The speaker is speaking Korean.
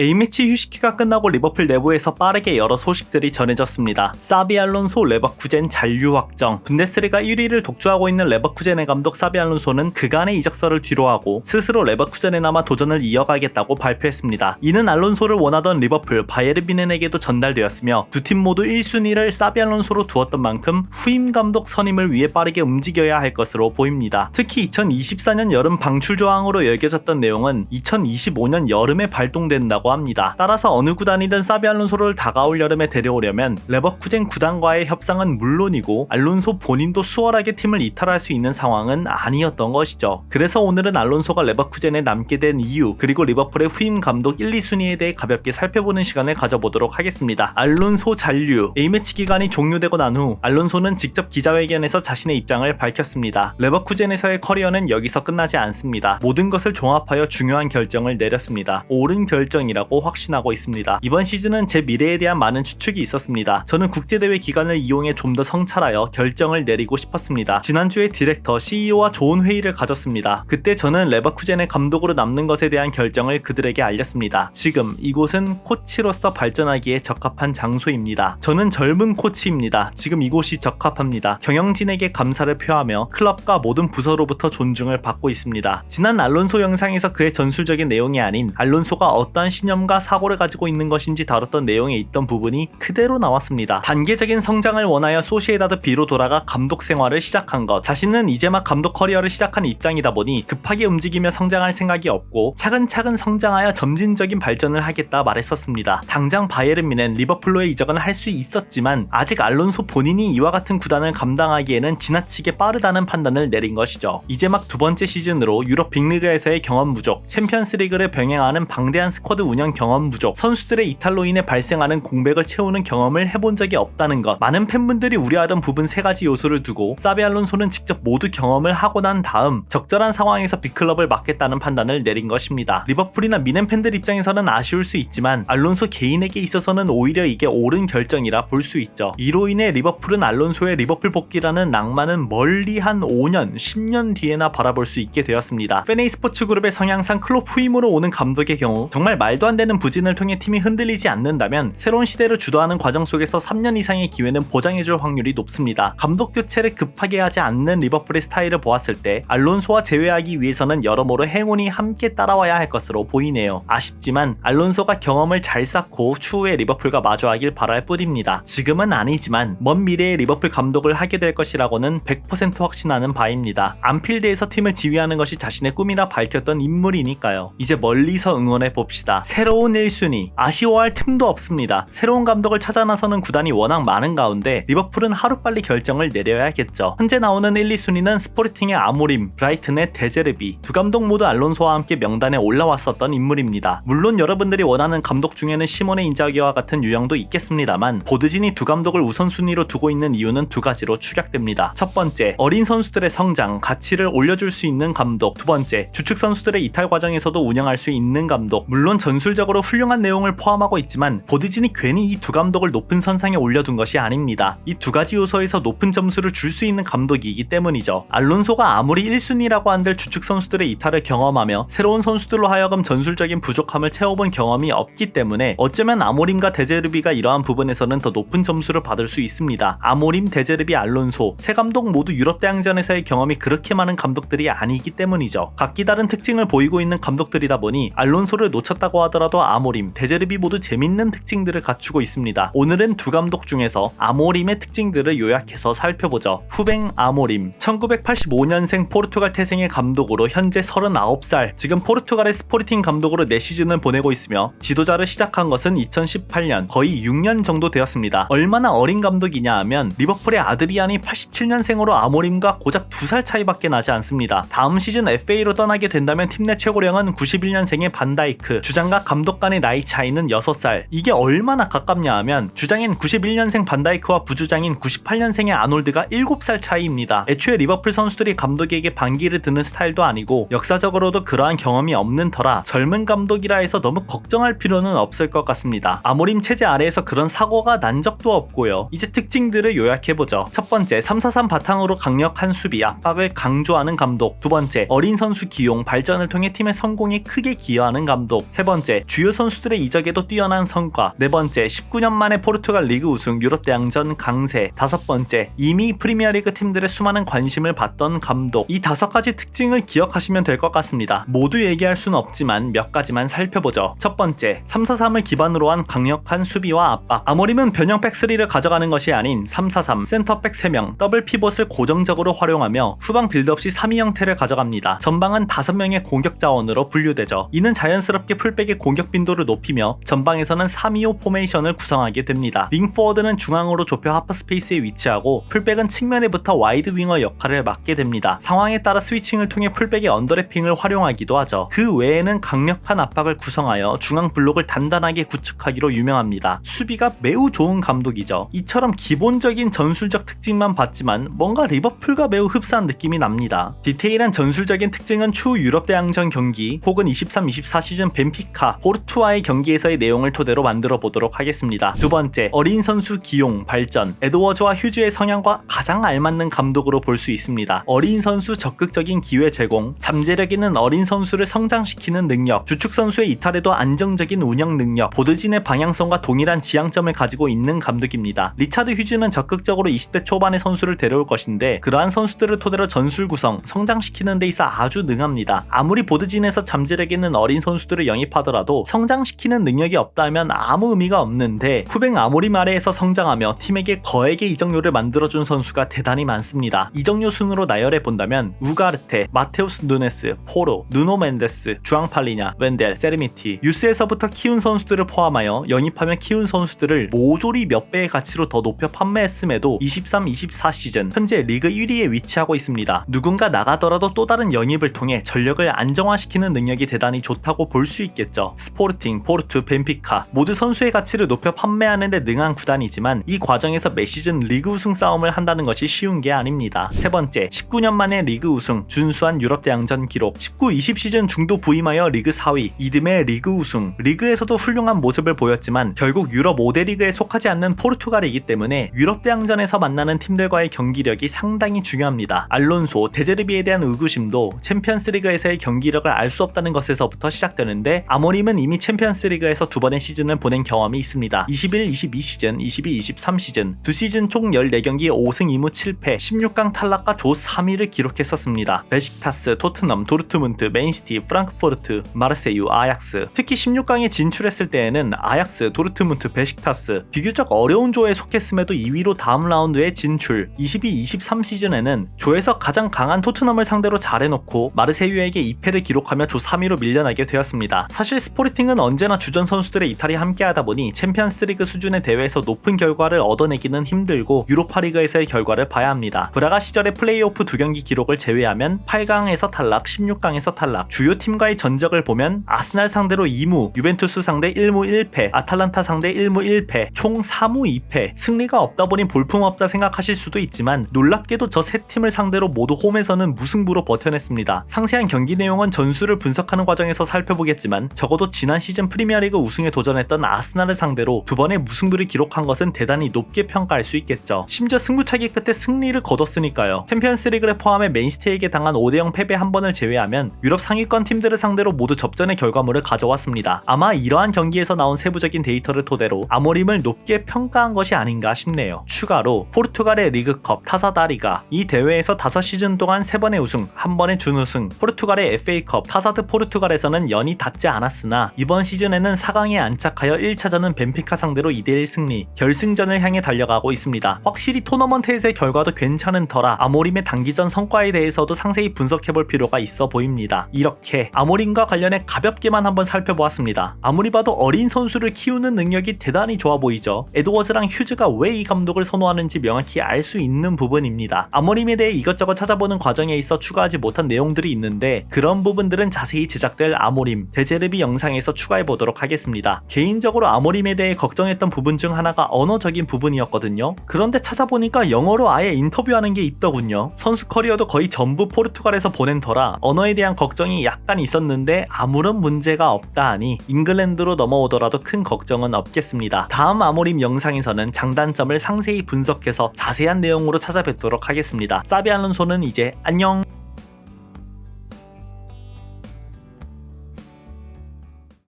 A매치 휴식기가 끝나고 리버풀 내부에서 빠르게 여러 소식들이 전해졌습니다. 사비 알론소 레버쿠젠 잔류 확정, 분데스리가 1위를 독주하고 있는 레버쿠젠의 감독 사비 알론소는 그간의 이적설을 뒤로하고 스스로 레버쿠젠에 남아 도전을 이어가겠다고 발표했습니다. 이는 알론소를 원하던 리버풀, 바이에른 뮌헨에게도 전달되었으며 두 팀 모두 1순위를 사비 알론소로 두었던 만큼 후임 감독 선임을 위해 빠르게 움직여야 할 것으로 보입니다. 특히 2024년 여름 방출 조항으로 여겨졌던 내용은 2025년 여름에 발동된다고 합니다. 따라서 어느 구단이든 사비 알론소를 다가올 여름에 데려오려면 레버쿠젠 구단과의 협상은 물론이고 알론소 본인도 수월하게 팀을 이탈할 수 있는 상황은 아니었던 것이죠. 그래서 오늘은 알론소가 레버쿠젠에 남게 된 이유 그리고 리버풀의 후임 감독 1, 2순위에 대해 가볍게 살펴보는 시간을 가져보도록 하겠습니다. 알론소 잔류 A매치 기간이 종료되고 난 후 알론소는 직접 기자회견에서 자신의 입장을 밝혔습니다. 레버쿠젠에서의 커리어는 여기서 끝나지 않습니다. 모든 것을 종합하여 중요한 결정을 내렸습니다. 옳은 결정이 라고 확신하고 있습니다. 이번 시즌은 제 미래에 대한 많은 추측이 있었습니다. 저는 국제대회 기간을 이용해 좀 더 성찰하여 결정을 내리고 싶었습니다. 지난주에 디렉터, CEO와 좋은 회의를 가졌습니다. 그때 저는 레버쿠젠의 감독으로 남는 것에 대한 결정을 그들에게 알렸습니다. 지금 이곳은 코치로서 발전하기에 적합한 장소입니다. 저는 젊은 코치입니다. 지금 이곳이 적합합니다. 경영진에게 감사를 표하며 클럽과 모든 부서로부터 존중을 받고 있습니다. 지난 알론소 영상에서 그의 전술적인 내용이 아닌 알론소가 어떠한 신 념과 사고를 가지고 있는 것인지 다뤘던 내용에 있던 부분이 그대로 나왔습니다. 단계적인 성장을 원하여 소시에다드 B로 돌아가 감독 생활을 시작한 것. 자신은 이제 막 감독 커리어를 시작한 입장이다 보니 급하게 움직이며 성장할 생각이 없고 차근차근 성장하여 점진적인 발전을 하겠다 말했었습니다. 당장 바이에른 뮌헨, 리버풀로의 이적은 할 수 있었지만 아직 알론소 본인이 이와 같은 구단을 감당하기에는 지나치게 빠르다는 판단을 내린 것이죠. 이제 막 두 번째 시즌으로 유럽 빅리그에서의 경험 부족, 챔피언스 리그를 병행하는 방대한 스쿼드 운영 경험 부족, 선수들의 이탈로 인해 발생하는 공백을 채우는 경험을 해본 적이 없다는 것. 많은 팬분들이 우려하던 부분 세 가지 요소를 두고 사비 알론소는 직접 모두 경험을 하고 난 다음 적절한 상황에서 빅클럽을 맡겠다는 판단을 내린 것입니다. 리버풀이나 미넨 팬들 입장에서는 아쉬울 수 있지만 알론소 개인에게 있어서는 오히려 이게 옳은 결정이라 볼 수 있죠. 이로 인해 리버풀은 알론소의 리버풀 복귀라는 낭만은 멀리 한 5년, 10년 뒤에나 바라볼 수 있게 되었습니다. 페네이 스포츠 그룹의 성향상 클롭 후임으로 오는 감독의 경우 정말 말도 안 되는 부진을 통해 팀이 흔들리지 않는다면 새로운 시대를 주도하는 과정 속에서 3년 이상의 기회는 보장해줄 확률이 높습니다. 감독 교체를 급하게 하지 않는 리버풀의 스타일을 보았을 때 알론소와 제외하기 위해서는 여러모로 행운이 함께 따라와야 할 것으로 보이네요. 아쉽지만 알론소가 경험을 잘 쌓고 추후에 리버풀과 마주하길 바랄 뿐입니다. 지금은 아니지만 먼 미래에 리버풀 감독을 하게 될 것이라고는 100% 확신하는 바입니다. 안필드에서 팀을 지휘하는 것이 자신의 꿈이라 밝혔던 인물이니까요. 이제 멀리서 응원해 봅시다. 새로운 1순위 아쉬워할 틈도 없습니다. 새로운 감독을 찾아 나서는 구단이 워낙 많은 가운데 리버풀은 하루빨리 결정을 내려야겠죠. 현재 나오는 1, 2순위는 스포르팅의 아모림, 브라이튼의 데제르비 두 감독 모두 알론소와 함께 명단에 올라왔었던 인물입니다. 물론 여러분들이 원하는 감독 중에는 시몬의 인자기와 같은 유형도 있겠습니다만 보드진이 두 감독을 우선순위로 두고 있는 이유는 두 가지로 추격됩니다. 첫 번째, 어린 선수들의 성장, 가치를 올려줄 수 있는 감독. 두 번째, 주축 선수들의 이탈 과정에서도 운영할 수 있는 감독. 물론 전 술적으로 훌륭한 내용을 포함하고 있지만 보드진이 괜히 이 두 감독을 높은 선상에 올려둔 것이 아닙니다. 이 두 가지 요소에서 높은 점수를 줄 수 있는 감독이기 때문이죠. 알론소가 아무리 1순위라고 한들 주축 선수들의 이탈을 경험하며 새로운 선수들로 하여금 전술적인 부족함을 채워본 경험이 없기 때문에 어쩌면 아모림과 데제르비가 이러한 부분에서는 더 높은 점수를 받을 수 있습니다. 아모림, 데제르비, 알론소 세 감독 모두 유럽 대항전에서의 경험이 그렇게 많은 감독들이 아니기 때문이죠. 각기 다른 특징을 보이고 있는 감독들이다 보니 알론소를 놓쳤다고 하더라도 아모림, 데제르비 모두 재밌는 특징들을 갖추고 있습니다. 오늘은 두 감독 중에서 아모림의 특징들을 요약해서 살펴보죠. 후뱅 아모림, 1985년생 포르투갈 태생의 감독으로 현재 39살, 지금 포르투갈의 스포르팅 감독으로 4시즌을 보내고 있으며 지도자를 시작한 것은 2018년, 거의 6년 정도 되었습니다. 얼마나 어린 감독이냐 하면 리버풀의 아드리안이 87년생으로 아모림과 고작 2살 차이밖에 나지 않습니다. 다음 시즌 FA로 떠나게 된다면 팀 내 최고령은 91년생의 반다이크, 주장과 주장과 감독 간의 나이 차이는 6살. 이게 얼마나 가깝냐 하면 주장인 91년생 반다이크와 부주장인 98년생의 아놀드가 7살 차이입니다. 애초에 리버풀 선수들이 감독에게 반기를 드는 스타일도 아니고 역사적으로도 그러한 경험이 없는 터라 젊은 감독이라 해서 너무 걱정할 필요는 없을 것 같습니다. 아모림 체제 아래에서 그런 사고가 난 적도 없고요. 이제 특징들을 요약해보죠. 첫 번째, 343 바탕으로 강력한 수비, 압박을 강조하는 감독. 두 번째, 어린 선수 기용, 발전을 통해 팀의 성공에 크게 기여하는 감독. 세 번째, 주요 선수들의 이적에도 뛰어난 성과. 네 번째, 19년 만에 포르투갈 리그 우승, 유럽 대항전 강세. 다섯 번째, 이미 프리미어리그 팀들의 수많은 관심을 받던 감독. 이 다섯 가지 특징을 기억하시면 될 것 같습니다. 모두 얘기할 수는 없지만 몇 가지만 살펴보죠. 첫 번째, 343을 기반으로 한 강력한 수비와 압박. 아모림은 변형 백3를 가져가는 것이 아닌 343, 센터백 3명, 더블 피봇을 고정적으로 활용하며 후방 빌드업 시 3위 형태를 가져갑니다. 전방은 5명의 공격 자원으로 분류되죠. 이는 자연스럽게 풀백 의 공격 빈도를 높이며 전방에서는 325 포메이션을 구성하게 됩니다. 윙포워드는 중앙으로 좁혀 하프 스페이스에 위치하고 풀백은 측면에 붙어 와이드 윙어 역할을 맡게 됩니다. 상황에 따라 스위칭을 통해 풀백의 언더래핑을 활용하기도 하죠. 그 외에는 강력한 압박을 구성하여 중앙 블록을 단단하게 구축하기로 유명합니다. 수비가 매우 좋은 감독이죠. 이처럼 기본적인 전술적 특징만 봤지만 뭔가 리버풀과 매우 흡사한 느낌이 납니다. 디테일한 전술적인 특징은 추후 유럽 대항전 경기 혹은 23-24 시즌 벤피카, 포르투와의 경기에서의 내용을 토대로 만들어 보도록 하겠습니다. 두 번째, 어린 선수 기용, 발전. 에드워즈와 휴즈의 성향과 가장 알맞는 감독으로 볼 수 있습니다. 어린 선수 적극적인 기회 제공, 잠재력 있는 어린 선수를 성장시키는 능력, 주축 선수의 이탈에도 안정적인 운영 능력, 보드진의 방향성과 동일한 지향점을 가지고 있는 감독입니다. 리차드 휴즈는 적극적으로 20대 초반의 선수를 데려올 것인데 그러한 선수들을 토대로 전술 구성, 성장시키는 데 있어 아주 능합니다. 아무리 보드진에서 잠재력 있는 어린 선수들을 영입하더라도 성장시키는 능력이 없다면 아무 의미가 없는데 후뱅 아모리 아래에서 성장하며 팀에게 거액의 이적료를 만들어준 선수가 대단히 많습니다. 이적료 순으로 나열해 본다면 우가르테, 마테우스 누네스, 포로, 누노 멘데스, 주앙 팔리냐, 웬델, 세르미티, 유스에서부터 키운 선수들을 포함하여 영입하며 키운 선수들을 모조리 몇 배의 가치로 더 높여 판매했음에도 23-24 시즌 현재 리그 1위에 위치하고 있습니다. 누군가 나가더라도 또 다른 영입을 통해 전력을 안정화시키는 능력이 대단히 좋다고 볼 수 있겠죠. 스포르팅, 포르투, 벤피카 모두 선수의 가치를 높여 판매하는 데 능한 구단이지만 이 과정에서 매 시즌 리그 우승 싸움을 한다는 것이 쉬운 게 아닙니다. 세 번째, 19년 만에 리그 우승, 준수한 유럽 대항전 기록, 19-20 시즌 중도 부임하여 리그 4위, 이듬해 리그 우승, 리그에서도 훌륭한 모습을 보였지만 결국 유럽 5대 리그에 속하지 않는 포르투갈이기 때문에 유럽 대항전에서 만나는 팀들과의 경기력이 상당히 중요합니다. 알론소, 데제르비에 대한 의구심도 챔피언스리그에서의 경기력을 알 수 없다는 것에서부터 시작되는데 아모 림은 이미 챔피언스 리그에서 두 번의 시즌을 보낸 경험이 있습니다. 21-22 시즌, 22-23 시즌 두 시즌 총 14경기 5승 2무 7패, 16강 탈락과 조 3위를 기록했었습니다. 베식타스, 토트넘, 도르트문트, 맨시티, 프랑크포르트, 마르세유, 아약스 특히 16강에 진출했을 때에는 아약스, 도르트문트, 베식타스 비교적 어려운 조에 속했음에도 2위로 다음 라운드에 진출 22-23 시즌에는 조에서 가장 강한 토트넘을 상대로 잘해놓고 마르세유에게 2패를 기록하며 조 3위로 밀려나게 되었습니다. 사실 스포르팅은 언제나 주전 선수들의 이탈이 함께하다 보니 챔피언스리그 수준의 대회에서 높은 결과를 얻어내기는 힘들고 유로파리그에서의 결과를 봐야 합니다. 브라가 시절의 플레이오프 두 경기 기록을 제외하면 8강에서 탈락, 16강에서 탈락. 주요 팀과의 전적을 보면 아스날 상대로 2무, 유벤투스 상대 1무 1패, 아탈란타 상대 1무 1패, 총 4무 2패. 승리가 없다 보니 볼품없다 생각하실 수도 있지만 놀랍게도 저 세 팀을 상대로 모두 홈에서는 무승부로 버텨냈습니다. 상세한 경기 내용은 전술을 분석하는 과정에서 살펴보겠지만 적어도 지난 시즌 프리미어리그 우승에 도전했던 아스날을 상대로 두 번의 무승부를 기록한 것은 대단히 높게 평가할 수 있겠죠. 심지어 승부차기 끝에 승리를 거뒀으니까요. 챔피언스리그를 포함해 맨시티에게 당한 5대0 패배 한 번을 제외하면 유럽 상위권 팀들을 상대로 모두 접전의 결과물을 가져왔습니다. 아마 이러한 경기에서 나온 세부적인 데이터를 토대로 아모림을 높게 평가한 것이 아닌가 싶네요. 추가로 포르투갈의 리그컵 타사다리가 이 대회에서 5시즌 동안 3번의 우승, 1번의 준우승, 포르투갈의 FA컵 타사드 포르투갈에서는 연이 닿지 않았 으나 이번 시즌에는 4강에 안착하여 1차전은 벤피카 상대로 2대1 승리, 결승전을 향해 달려가고 있습니다. 확실히 토너먼트에서의 결과도 괜찮은 터라 아모림의 단기전 성과에 대해서도 상세히 분석해볼 필요가 있어 보입니다. 이렇게 아모림과 관련해 가볍게만 한번 살펴보았습니다. 아무리 봐도 어린 선수를 키우는 능력이 대단히 좋아 보이죠. 에드워즈랑 휴즈가 왜 이 감독을 선호하는지 명확히 알 수 있는 부분입니다. 아모림에 대해 이것저것 찾아보는 과정에 있어 추가하지 못한 내용들이 있는데 그런 부분들은 자세히 제작될 아모림, 데제르비 영상에서 추가해 보도록 하겠습니다. 개인적으로 아모림에 대해 걱정했던 부분 중 하나가 언어적인 부분이었거든요. 그런데 찾아보니까 영어로 아예 인터뷰하는 게 있더군요. 선수 커리어도 거의 전부 포르투갈에서 보낸 터라 언어에 대한 걱정이 약간 있었는데 아무런 문제가 없다 하니 잉글랜드로 넘어오더라도 큰 걱정은 없겠습니다. 다음 아모림 영상에서는 장단점을 상세히 분석해서 자세한 내용으로 찾아뵙도록 하겠습니다. 사비 알론소는 이제 안녕!